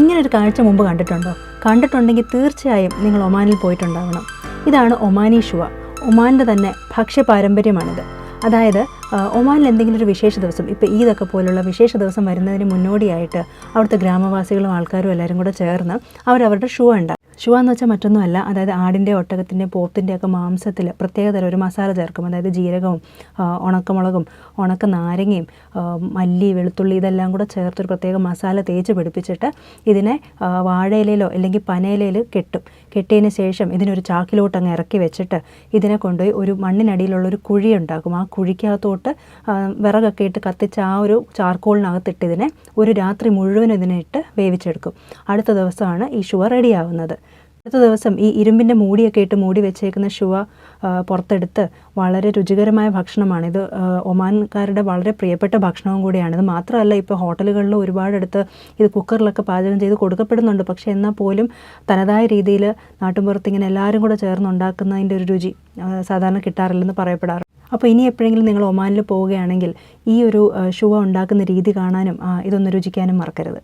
ഇങ്ങനെ ഒരു കാഴ്ച മുമ്പ് കണ്ടിട്ടുണ്ടോ? കണ്ടിട്ടുണ്ടെങ്കിൽ തീർച്ചയായും നിങ്ങൾ ഒമാനിൽ പോയിട്ടുണ്ടാവണം. ഇതാണ് ഒമാനി ഷുവ. ഒമാനിന്റെ തന്നെ ഭക്ഷ്യ പാരമ്പര്യമാണിത് അതായത് ഒമാനിൽ എന്തെങ്കിലും ഒരു വിശേഷ ദിവസം ഇപ്പോൾ ഈദൊക്കെ പോലുള്ള വിശേഷ ദിവസം വരുന്നതിന് മുന്നോടിയായിട്ട് അവിടുത്തെ ഗ്രാമവാസികളും ആൾക്കാരും എല്ലാവരും കൂടെ ചേർന്ന് അവരവരുടെ ഷൂ ഉണ്ടാക്കും. ഷൂ എന്ന് വെച്ചാൽ മറ്റൊന്നുമല്ല. അതായത് ആടിന്റെ ഒട്ടകത്തിന്റെ പോത്തിന്റെ ഒക്കെ മാംസത്തിൽ പ്രത്യേകതരം ഒരു മസാല ചേർക്കും. അതായത് ജീരകവും ഉണക്കമുളകും ഉണക്ക നാരങ്ങയും മല്ലി വെളുത്തുള്ളി ഇതെല്ലാം കൂടെ ചേർത്തൊരു പ്രത്യേക മസാല തേച്ച് പിടിപ്പിച്ചിട്ട് ഇതിനെ വാഴയിലയിലോ അല്ലെങ്കിൽ പനയിലയിൽ കെട്ടും. കെട്ടിയതിന് ശേഷം ഇതിനൊരു ചാക്കിലോട്ട് അങ്ങ് ഇറക്കി വെച്ചിട്ട് ഇതിനെ കൊണ്ടുപോയി ഒരു മണ്ണിനടിയിലുള്ള ഒരു കുഴി ഉണ്ടാക്കും. ആ കുഴിക്കകത്തോട്ട് വിറകൊക്കെ ഇട്ട് കത്തിച്ച് ആ ഒരു ചാർക്കോളിനകത്തിട്ട് ഇതിനെ ഒരു രാത്രി മുഴുവൻ ഇതിനെ ഇട്ട് വേവിച്ചെടുക്കും. അടുത്ത ദിവസമാണ് ഈ ഷുവ റെഡിയാവുന്നത്. അടുത്ത ദിവസം ഈ ഇരുമ്പിന്റെ മൂടിയൊക്കെ ഇട്ട് മൂടി വെച്ചേക്കുന്ന ഷുവ പുറത്തെടുത്ത് വളരെ രുചികരമായ ഭക്ഷണമാണ്. ഇത് ഒമാൻകാരുടെ വളരെ പ്രിയപ്പെട്ട ഭക്ഷണവും കൂടിയാണ്. ഇത് മാത്രമല്ല ഇപ്പോൾ ഹോട്ടലുകളിൽ ഒരുപാടെടുത്ത് ഇത് കുക്കറിലൊക്കെ പാചകം ചെയ്ത് കൊടുക്കപ്പെടുന്നുണ്ട്. പക്ഷേ എന്നാൽ പോലും തനതായ രീതിയിൽ നാട്ടുമ്പുറത്ത് ഇങ്ങനെ എല്ലാവരും കൂടെ ചേർന്ന് ഉണ്ടാക്കുന്നതിന്റെ ഒരു രുചി സാധാരണ കിട്ടാറില്ലെന്ന് പറയപ്പെടാറ് അപ്പോൾ ഇനി എപ്പോഴെങ്കിലും നിങ്ങൾ ഒമാനിൽ പോവുകയാണെങ്കിൽ ഈ ഒരു ഷുവ ഉണ്ടാക്കുന്ന രീതി കാണാനും ഇതൊന്ന് രുചിക്കാനും മറക്കരുത്.